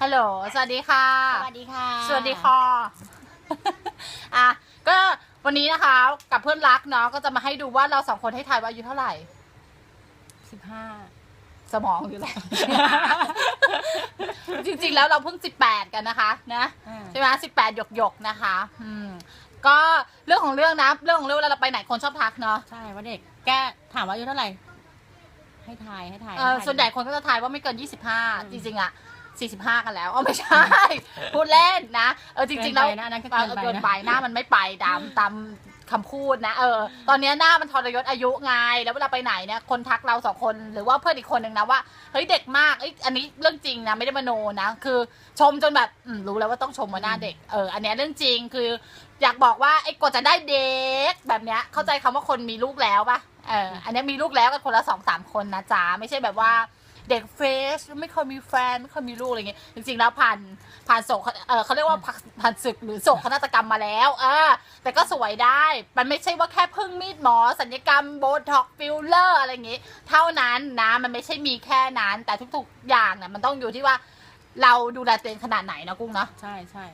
ฮัลโหล สวัสดีค่ะ สวัสดีค่ะ สวัสดีค่ะ อะ ก็วันนี้นะคะ กับเพื่อนรักเนาะ ก็จะมาให้ดูว่าเราสองคนให้ทายว่าอายุเท่าไหร่ สิบห้า สมองอยู่แล้ว จริงๆ แล้วเราเพิ่งสิบแปดกันนะคะ นะใช่ไหมสิบแปดหยกหยกๆนะคะ อืม ก็เรื่องของเรื่องนะ เรื่องของเรื่องเวลาเราไปไหนคนชอบทักเนาะ ใช่ว่าเด็กแกถามว่าอายุเท่าไหร่ ให้ทายให้ทายเออให้ทายส่วนใหญ่คนก็จะทายว่าไม่เกินยี่สิบห้าอืมจริงๆอะ สี่สิบห้ากันแล้วอ๋อไม่ใช่ พูดเล่นนะเออจริงๆแล้วเกินไปนะอันนั้นก็เออเกินไปนะ เกินไปหน้ามันไม่ไปตามตามคำพูดนะเออตอนนี้หน้ามันทรยศอายุไงแล้วเวลาไปไหนเนี่ยคนทักเราสองคนหรือว่าเพื่อนอีกคนหนึ่งนะว่าเฮ้ยเด็กมากเอ้ยอันนี้เรื่องจริงนะไม่ได้มโนนะคือชมจนแบบอืมรู้แล้วว่าต้องชมว่าหน้าเด็กเอออันเนี้ยเรื่องจริงคือ อยากบอกว่าไอ้กว่าจะได้เด็กแบบเนี้ยเข้าใจคำว่าคนมีลูกแล้วปะเอออันเนี้ยมีลูกแล้วกันคนละสองสามคนนะจ๊ะไม่ใช่แบบว่า เด็กเฟสไม่เคยมีแฟนไม่เคยมีลูกอะไรเงี้ยจริงๆแล้วผ่านผ่านโศกเออเขาเรียกว่าผ่านผ่านศึกหรือโศกนาฏกรรมมาแล้วเออแต่ก็สวยได้ มันไม่ใช่ว่าแค่พึ่งมีดหมอสัญญกรรมโบท็อกฟิลเลอร์อะไรอย่างงี้เท่านั้นนะมันไม่ใช่มีแค่นั้น แต่ทุกๆอย่างเนี่ยมันต้องอยู่ที่ว่าเราดูแลตัวเองขนาดไหนนะกุ้งเนาะใช่ใช่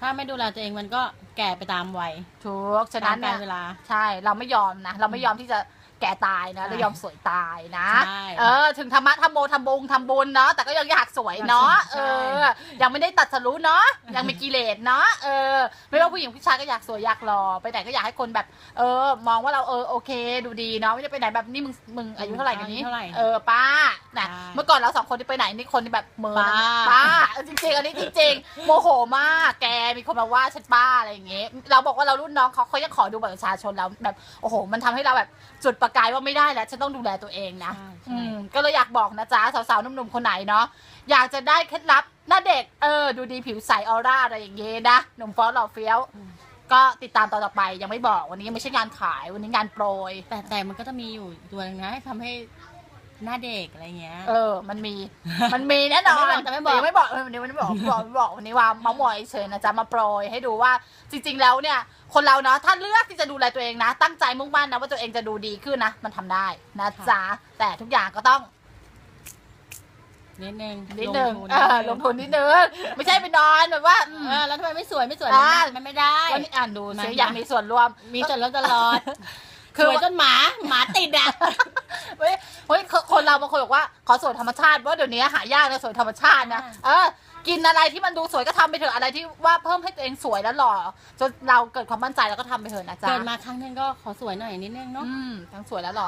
ถ้าไม่ดูแลตัวเองมันก็แก่ไปตามวัยถูกฉะตานั้มนกาเนี่รยเวลาใช่เราไม่ยอมนะ เราไม่ยอมที่จะ แก่ตายนะใช่เรายอมสวยตายนะ ใช่ เออ ถึงธรรมะธรรมโมทำบงทำบุญเนาะแต่ก็ยังอยากสวยเนาะใช่เออ ยังไม่ได้ตัดสรู้เนาะยังมีกิเลสเนาะเออ ไม่ว่าผู้หญิงผู้ชายก็อยากสวยอยากหล่อไปไหนก็อยากให้คนแบบ เออ มองว่าเราเออโอเค ดูดีเนาะไม่ได้ไปไหนแบบนี่มึงมึงอายุเท่าไหร่กันนี้อายุเท่าไหร่เออป้านะใช่เมื่อก่อนเราสองคนที่ไปไหนนี่คนที่แบบเมินป้า ป้าเออจริงๆอันนี้จริงๆโมโหมากแกมีคนมาว่าฉันป้าอะไรอย่างเงี้ยเราบอกว่าเรารุ่นน้องเขาเขายังขอดูบัตรประชาชนเราแบบโอ้โห มันทำให้เราแบบจุดประกายว่าไม่ได้แล้วฉันต้องดูแลตัวเองนะใช่ใช่ อืมก็เลยอยากบอกนะจ๊ะสาวๆหนุ่มๆคนไหนเนาะอยากจะได้เคล็ดลับหน้าเด็กเออ ดูดีผิวใสออร่าอะไรอย่างเงี้ยนะหนุ่มฟอสหล่อเฟี้ยวอืมก็ติดตามตอนต่อไปยังไม่บอกวันนี้ยังไม่ใช่งานขายวันนี้งานโปรย แต่แต่มันก็จะมีอยู่ตัวหนึงนะให้ทำให้ หน้าเด็กอะไรเงี้ย เออ มันมี มันมีแน่นอนแต่ไม่บอกยังไม่บอกเออวันนี้วันนี้ไม่บอกบอกไม่บอกวันนี้ว่าเมาส์มอยเฉยนะจ๊ะมาโปรยให้ดูว่าจริง ๆ แล้วเนี่ย คนเราเนาะถ้าเลือกที่จะดูแลตัวเองนะ ตั้งใจมุ่งมั่นนะว่าตัวเองจะดูดีขึ้นนะ มันทำได้นะจ๊ะแต่ทุกอย่างก็ต้องนิดนึงนิดนึงลงทุนเออลงทุนนิดนึงไม่ใช่ไปนอนแบบว่าอืมเออแล้วทำไมไม่สวยไม่สวยอ่ามันไม่ได้วันนี้อ่านดูมาซิอยากมีส่วนร่วม มีส่วนลดตลอดคือสวยจนหมาหมาติดอะเฮ้ยเฮ้ย คนเราบางคนบอกว่าขอสวยธรรมชาติเพราะเดี๋ยวนี้หายากนะสวยธรรมชาตินะอ่าเออกินอะไรที่มันดูสวยก็ทำไปเถอะอะไรที่ว่าเพิ่มให้ตัวเองสวยแล้วหล่อจนเราเกิดความมั่นใจแล้วก็ทำไปเถอะนะจ๊ะเกิดมาครั้งหนึงก็ขอสวยหน่อยนิดนึงเนาะอืมทั้งสวยและหล่อ